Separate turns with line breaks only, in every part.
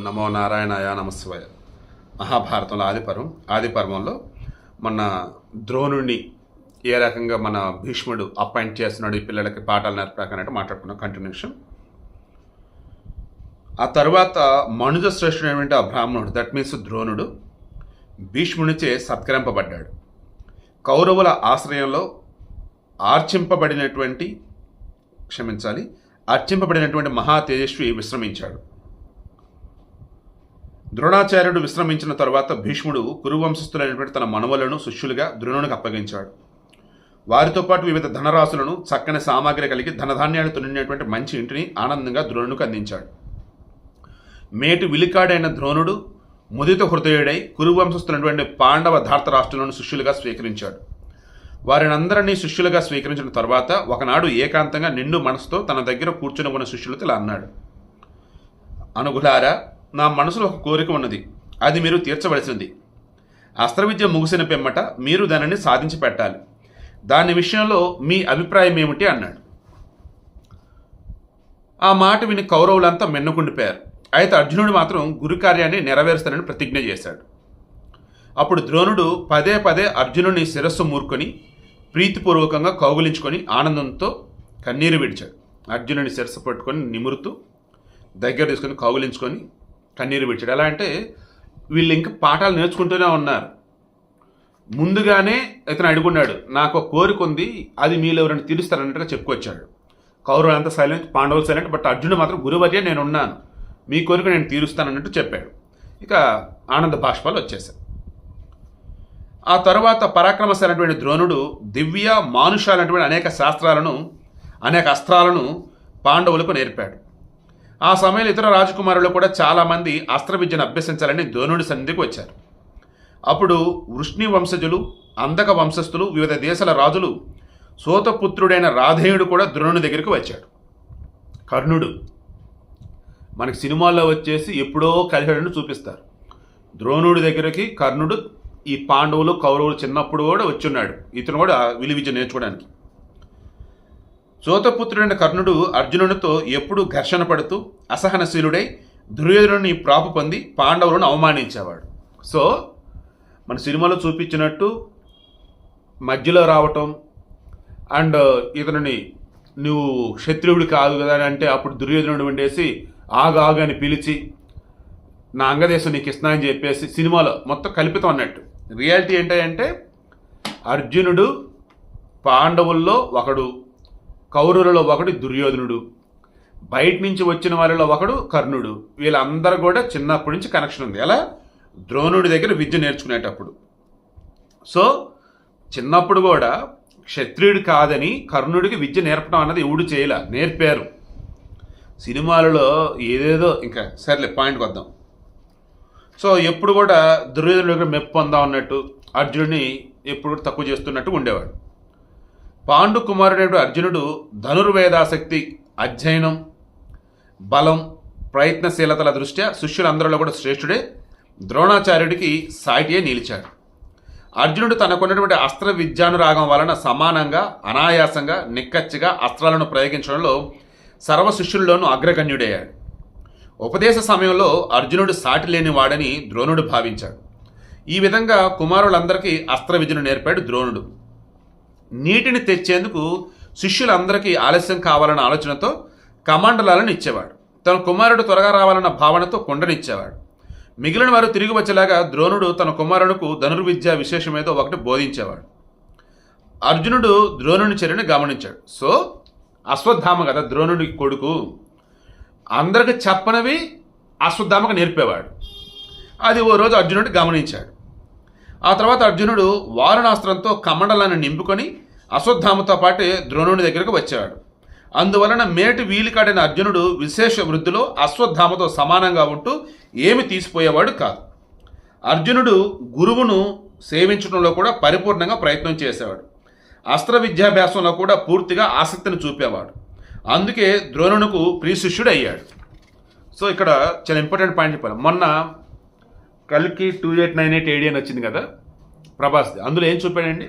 నమో నారాయణాయ నమశివాయ మహాభారతంలో ఆదిపర్వం ఆదిపర్వంలో మన ద్రోణుడిని ఏ రకంగా మన భీష్ముడు అపాయింట్ చేస్తున్నాడు ఈ పిల్లలకి పాఠాలు నేర్పడాకన్నట్టు మాట్లాడుకున్నాం కంటిన్యూషన్. ఆ తర్వాత మనుజ శ్రేష్ఠుడైనటువంటి ఆ బ్రాహ్మణుడు. దట్ మీన్స్ ద్రోణుడు భీష్మునిచే సత్కరింపబడ్డాడు. కౌరవుల ఆశ్రయంలో ఆర్చింపబడినటువంటి క్షమించాలి అర్చింపబడినటువంటి మహా తేజస్వి విశ్రమించాడు. ద్రోణాచార్యుడు విశ్రమించిన తరువాత భీష్ముడు కురువంశస్థులైనటువంటి తన మనవలను శిష్యులుగా ద్రోణునికి అప్పగించాడు. వారితో పాటు వివిధ ధనరాశులను చక్కని సామాగ్రి కలిగి ధనధాన్యాలు నిండినటువంటి మంచి ఇంటిని ఆనందంగా ద్రోణునికి అందించాడు. మేటి విలికాడైన ద్రోణుడు ముదిత హృదయుడై కురువంశస్థులైనటువంటి పాండవ ధార్తరాష్ట్రులను శిష్యులుగా స్వీకరించాడు. వారినందరినీ శిష్యులుగా స్వీకరించిన తర్వాత ఒకనాడు ఏకాంతంగా నిండు మనసుతో తన దగ్గర కూర్చుని ఉన్న శిష్యులతో ఇలా అన్నాడు. అనుగులారా నా మనసులో ఒక కోరిక ఉన్నది. అది మీరు తీర్చవలసింది అస్త్రవిద్య ముగిసిన పిమ్మట మీరు దానిని సాధించి పెట్టాలి. దాని విషయంలో మీ అభిప్రాయం ఏమిటి? అన్నాడు. ఆ మాట విని కౌరవులంతా మెన్నుకుండిపోయారు. అయితే అర్జునుడు మాత్రం గురు కార్యాన్ని నెరవేరుస్తానని ప్రతిజ్ఞ చేశాడు. అప్పుడు ద్రోణుడు పదే పదే అర్జునుని శిరస్సు మూర్కొని ప్రీతిపూర్వకంగా కౌగులించుకొని ఆనందంతో కన్నీరు విడిచాడు. అర్జునుని శిరస్సు పట్టుకొని నిమురుతూ దగ్గర తీసుకొని కౌగులించుకొని కన్నీరు విడిచాడు. ఎలా అంటే వీళ్ళు ఇంకా పాఠాలు నేర్చుకుంటూనే ఉన్నారు. ముందుగానే ఇతను అడుగున్నాడు నాకు ఒక కోరిక ఉంది అది మీలో ఎవరైనా తీరుస్తారన్నట్టుగా చెప్పుకొచ్చాడు. కౌరవులు అంతా సైలెంట్ పాండవులు సైలెంట్ బట్ అర్జునుడు మాత్రం గురువర్య నేను ఉన్నాను. మీ కోరిక నేను తీరుస్తానన్నట్టు చెప్పాడు. ఇక ఆనంద బాష్పాలు వచ్చేసాయి ఆ తర్వాత పరాక్రమశాలైనటువంటి ద్రోణుడు దివ్య మానుషాలైనటువంటి అనేక శాస్త్రాలను అనేక అస్త్రాలను పాండవులకు నేర్పాడు. ఆ సమయంలో ఇతర రాజకుమారులు కూడా చాలామంది అస్త్ర విద్యను అభ్యసించాలని ద్రోణుడి సన్నిధికి వచ్చారు. అప్పుడు వృష్ణి వంశజులు అందక వంశస్థులు వివిధ దేశాల రాజులు సోతపుత్రుడైన రాధేయుడు కూడా ద్రోణుడి దగ్గరికి వచ్చాడు. కర్ణుడు మనకి సినిమాల్లో వచ్చేసి ఎప్పుడో కలిశాడని చూపిస్తారు. ద్రోణుడి దగ్గరికి కర్ణుడు ఈ పాండవులు కౌరవులు చిన్నప్పుడు కూడా వచ్చున్నాడు ఇతను కూడా విలువిద్య నేర్చుకోవడానికి. సోతపుత్రుడైన కర్ణుడు అర్జునునితో ఎప్పుడూ ఘర్షణ పడుతూ అసహనశీలుడై దుర్యోధనుని ప్రాపు పొంది పాండవులను అవమానించేవాడు. సో మన సినిమాలో చూపించినట్టు మధ్యలో రావటం అండ్ ఇతనిని నువ్వు క్షత్రియుడు కాదు కదా అని అంటే అప్పుడు దుర్యోధనుడు ఉండేసి ఆగు అని పిలిచి నా అంగదేశం నీకు ఇస్తున్నా అని చెప్పేసి సినిమాలో మొత్తం కల్పితం అన్నట్టు. రియాలిటీ ఏంటంటే అర్జునుడు పాండవుల్లో ఒకడు కౌరవులలో ఒకడు దుర్యోధనుడు బయట నుంచి వచ్చిన వాళ్ళలో ఒకడు కర్ణుడు. వీళ్ళందరూ కూడా చిన్నప్పటి నుంచి కనెక్షన్ ఉంది. ఎలా? ద్రోణుడి దగ్గర విద్య నేర్చుకునేటప్పుడు. సో చిన్నప్పుడు కూడా క్షత్రియుడు కాదని కర్ణుడికి విద్య నేర్పడం అన్నది ఎవడు చేయలే నేర్పారు. సినిమాలలో ఏదేదో ఇంకా సర్లే పాయింట్కి వద్దాం. సో ఎప్పుడు కూడా దుర్యోధనుడి దగ్గర మెప్పు పొందాం అన్నట్టు అర్జునుడిని ఎప్పుడు తక్కువ చేస్తున్నట్టు ఉండేవాడు. పాండు కుమారుడు అర్జునుడు ధనుర్వేదాసక్తి అధ్యయనం బలం ప్రయత్నశీలతల దృష్ట్యా శిష్యులందరిలో కూడా శ్రేష్ఠుడే. ద్రోణాచార్యుడికి సాటియే నిలిచాడు. అర్జునుడు తనకున్నటువంటి అస్త్ర విద్యానురాగం వలన సమానంగా అనాయాసంగా నిక్కచ్చిగా అస్త్రాలను ప్రయోగించడంలో సర్వ శిష్యుల్లోనూ అగ్రగణ్యుడయ్యాడు. ఉపదేశ సమయంలో అర్జునుడు సాటి లేని వాడని ద్రోణుడు భావించాడు. ఈ విధంగా కుమారులందరికీ అస్త్ర విద్యను నేర్పాడు ద్రోణుడు. నీటిని తెచ్చేందుకు శిష్యులందరికీ ఆలస్యం కావాలన్న ఆలోచనతో కమాండలాలను ఇచ్చేవాడు. తన కుమారుడు త్వరగా రావాలన్న భావనతో కొండనిచ్చేవాడు. మిగిలిన వారు తిరిగి వచ్చేలాగా ద్రోణుడు తన కుమారుడుకు ధనుర్విద్య విశేషమేదో ఒకటి బోధించేవాడు. అర్జునుడు ద్రోణుని చర్యను గమనించాడు. సో అశ్వత్థామ కదా ద్రోణుడి కొడుకు. అందరికి చెప్పనవి అశ్వత్థామకు నేర్పేవాడు. అది ఓ రోజు అర్జునుడు గమనించాడు. ఆ తర్వాత అర్జునుడు వారణాస్త్రంతో కమండలాన్ని నింపుకొని అశ్వత్థామతో పాటు ద్రోణుని దగ్గరకు వచ్చాడు అందువలన మేటి వీలికాడిన అర్జునుడు విశేష వృద్ధిలో అశ్వత్థామతో సమానంగా ఉంటూ ఏమి తీసిపోయేవాడు కాదు. అర్జునుడు గురువును సేవించడంలో కూడా పరిపూర్ణంగా ప్రయత్నం చేసేవాడు. అస్త్ర విద్యాభ్యాసంలో కూడా పూర్తిగా ఆసక్తిని చూపేవాడు. అందుకే ద్రోణునకు ప్రియశిష్యుడు అయ్యాడు సో ఇక్కడ చాలా ఇంపార్టెంట్ పాయింట్ చెప్పాలి. మొన్న కల్కి two eight nine eight AD అని వచ్చింది కదా ప్రభాస్ అందులో ఏం చూపాడండి?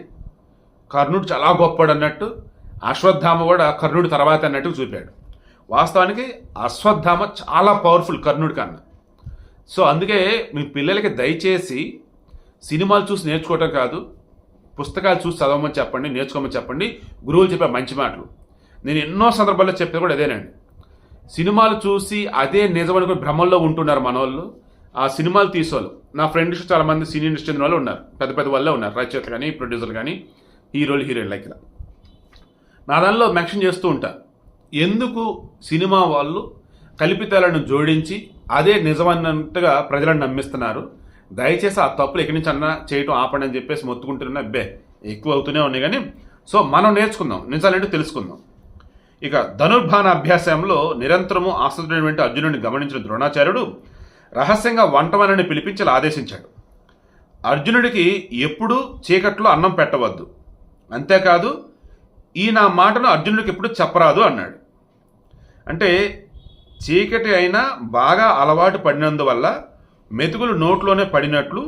కర్ణుడు చాలా గొప్పడు అన్నట్టు అశ్వత్థామ కూడా కర్ణుడి తర్వాత అన్నట్టు చూపాడు. వాస్తవానికి అశ్వత్థామ చాలా పవర్ఫుల్ కర్ణుడి కన్నా. సో అందుకే మీ పిల్లలకి దయచేసి సినిమాలు చూసి నేర్చుకోవటం కాదు పుస్తకాలు చూసి చదవమని చెప్పండి నేర్చుకోమని చెప్పండి గురువులు చెప్పే మంచి మాటలు. నేను ఎన్నో సందర్భాల్లో చెప్పేది కూడా అదేనండి సినిమాలు చూసి అదే నిజమని కూడా భ్రమంలో ఉంటున్నారు మన వాళ్ళు ఆ సినిమాలు తీసేవాళ్ళు నా ఫ్రెండ్స్ చాలామంది సినీ ఇండస్ట్రీ చెందిన వాళ్ళు ఉన్నారు. పెద్ద పెద్ద వాళ్ళే ఉన్నారు. రచయితలు కానీ ప్రొడ్యూసర్లు కానీ. హీరోలు హీరోయిన్ లైక్ నా దానిలో మెన్షన్ చేస్తూ ఉంటా ఎందుకు సినిమా వాళ్ళు కల్పితాలను జోడించి అదే నిజమన్నట్టుగా ప్రజలను నమ్మిస్తున్నారు? దయచేసి ఆ తప్పులు ఎక్కడి నుంచి అన్నా చేయటం ఆపండి అని చెప్పేసి మొత్తుకుంటున్న అబ్బే ఎక్కువ అవుతూనే ఉన్నాయి కానీ సో మనం నేర్చుకుందాం నిజాలంటే తెలుసుకుందాం. ఇక ధనుర్బాణ అభ్యాసంలో నిరంతరము ఆసక్తుడైనటువంటి అర్జునుడిని గమనించిన ద్రోణాచార్యుడు రహస్యంగా వంటవానని పిలిపించి ఆదేశించాడు. అర్జునుడికి ఎప్పుడూ చీకట్లో అన్నం పెట్టవద్దు. అంతేకాదు ఈ నా మాటను అర్జునుడికి ఎప్పుడు చెప్పరాదు అన్నాడు. అంటే చీకటి అయినా బాగా అలవాటు పడినందువల్ల మెతుకులు నోట్లోనే పడినట్లు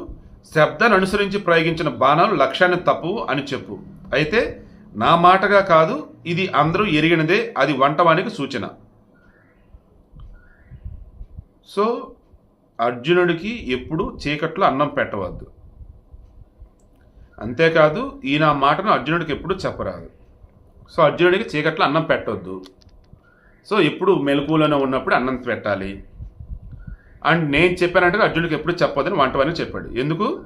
శబ్దాన్ని అనుసరించి ప్రయోగించిన బాణాలు లక్ష్యాన్ని తప్పు అని చెప్పు. అయితే నా మాటగా కాదు ఇది అందరూ ఎరిగినదే అది వంటవానికి సూచన. సో అర్జునుడికి ఎప్పుడు చీకట్లో అన్నం పెట్టవద్దు. అంతేకాదు ఈ నా మాటను అర్జునుడికి ఎప్పుడు చెప్పరాదు. సో అర్జునుడికి చీకట్లో అన్నం పెట్టొద్దు. సో ఎప్పుడు మెలకువలోనే ఉన్నప్పుడు అన్నం పెట్టాలి. అండ్ నేను చెప్పానంటే అర్జునుడికి ఎప్పుడు చెప్పొద్దని వంటవని చెప్పాడు. ఎందుకు?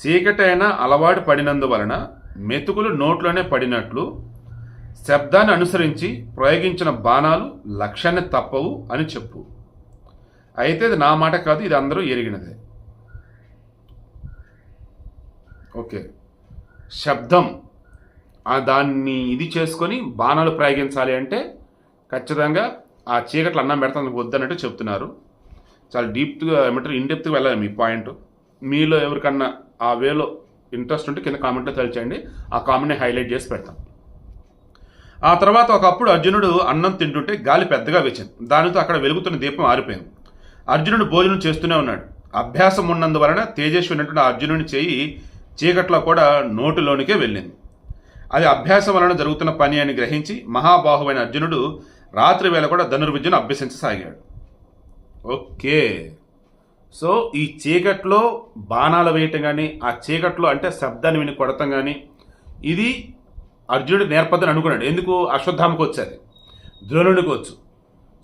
చీకటైన అలవాటు పడినందువలన మెతుకులు నోట్లోనే పడినట్లు శబ్దాన్ని అనుసరించి ప్రయోగించిన బాణాలు లక్ష్యాన్ని తప్పవు అని చెప్పు. అయితే ఇది నా మాట కాదు ఇది అందరూ ఎరిగినదే. ఓకే. శబ్దం. దాన్ని ఇది చేసుకొని బాణాలు ప్రయోగించాలి అంటే ఖచ్చితంగా ఆ చీకట్లు అన్నం పెడతానికి వద్దన్నట్టు చెప్తున్నారు. చాలా డీప్గా ఏమంటారు ఇన్డెప్త్గా వెళ్ళాలి మీ పాయింట్. మీలో ఎవరికన్నా ఆ వేలో ఇంట్రెస్ట్ ఉంటే కింద కామెంట్లో తెలిచేయండి ఆ కామెంట్ని హైలైట్ చేసి పెడతాం. ఆ తర్వాత ఒకప్పుడు అర్జునుడు అన్నం తింటుంటే గాలి పెద్దగా వేచింది. దానితో అక్కడ వెలుగుతున్న దీపం ఆరిపోయింది. అర్జునుడు భోజనం చేస్తూనే ఉన్నాడు. అభ్యాసం ఉన్నందువలన తేజస్వి ఉన్నటువంటి అర్జునుని చేయి చీకట్లో కూడా నోటిలోనికే వెళ్ళింది. అది అభ్యాసం వలన జరుగుతున్న పని అని గ్రహించి మహాబాహువైన అర్జునుడు రాత్రి వేళ కూడా ధనుర్విద్యను అభ్యసించసాగాడు. ఓకే. సో ఈ చీకట్లో బాణాలు వేయటం కానీ ఆ చీకట్లో అంటే శబ్దాన్ని విని కొడతాం కానీ ఇది అర్జునుడు నేర్పద్దని అనుకున్నాడు. ఎందుకు? అశ్వత్థామకు వచ్చేది ద్రోణుడికి వచ్చు.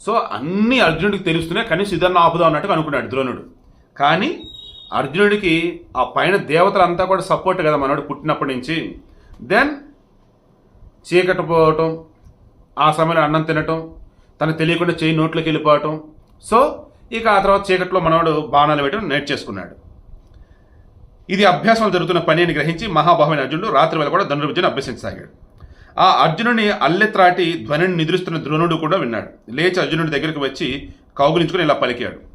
సో అన్నీ అర్జునుడికి తెలుస్తున్నాయి కనీసం ఇదన్నా ఆపుదాం అన్నట్టుగా అనుకున్నాడు ద్రోణుడు. కానీ అర్జునుడికి ఆ పైన దేవతలంతా కూడా సపోర్ట్ కదా మనోడు పుట్టినప్పటి నుంచి. దెన్ చీకటి పోవటం ఆ సమయంలో అన్నం తినటం తను తెలియకుండా చేయి నోట్లోకి వెళ్ళిపోవటం. సో ఇక ఆ తర్వాత చీకట్లో మనవాడు బాణాలు వేయడం నేర్చేసుకున్నాడు. ఇది అభ్యాసం జరుగుతున్న పని అని గ్రహించి మహాభావైన అర్జునుడు రాత్రి వేళ కూడా ధనుర్విద్యను అభ్యసించసాగాడు. ఆ అర్జునుని అల్లెత్రాటి ధ్వనిని నిద్రిస్తున్న ద్రోణుడు కూడా విన్నాడు. లేచి అర్జునుడి దగ్గరికి వచ్చి కౌగులించుకుని ఇలా పలికాడు.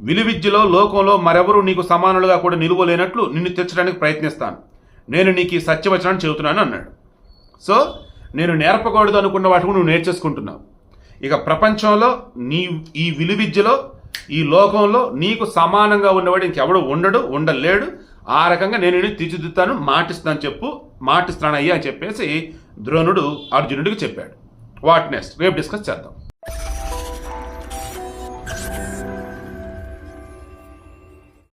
విలువిద్యలో లోకంలో మరెవరూ నీకు సమానులుగా కూడా నిలువలేనట్లు నిన్ను తెచ్చడానికి ప్రయత్నిస్తాను. నేను నీకు ఈ సత్యవచనాన్ని చెబుతున్నాను అన్నాడు. సో నేను నేర్పకూడదు అనుకున్న వాటికి నువ్వు నేర్చేసుకుంటున్నావు. ఇక ప్రపంచంలో నీ ఈ విలువిద్యలో ఈ లోకంలో నీకు సమానంగా ఉన్నవాడు ఇంకెవడు ఉండడు ఉండలేడు. ఆ రకంగా నేను నిన్ను తీర్చిదిద్దుతాను మాటిస్తాను చెప్పు మాటిస్తాను అయ్యా అని చెప్పేసి ద్రోణుడు అర్జునుడికి చెప్పాడు. What next? రేపు డిస్కస్ చేద్దాం.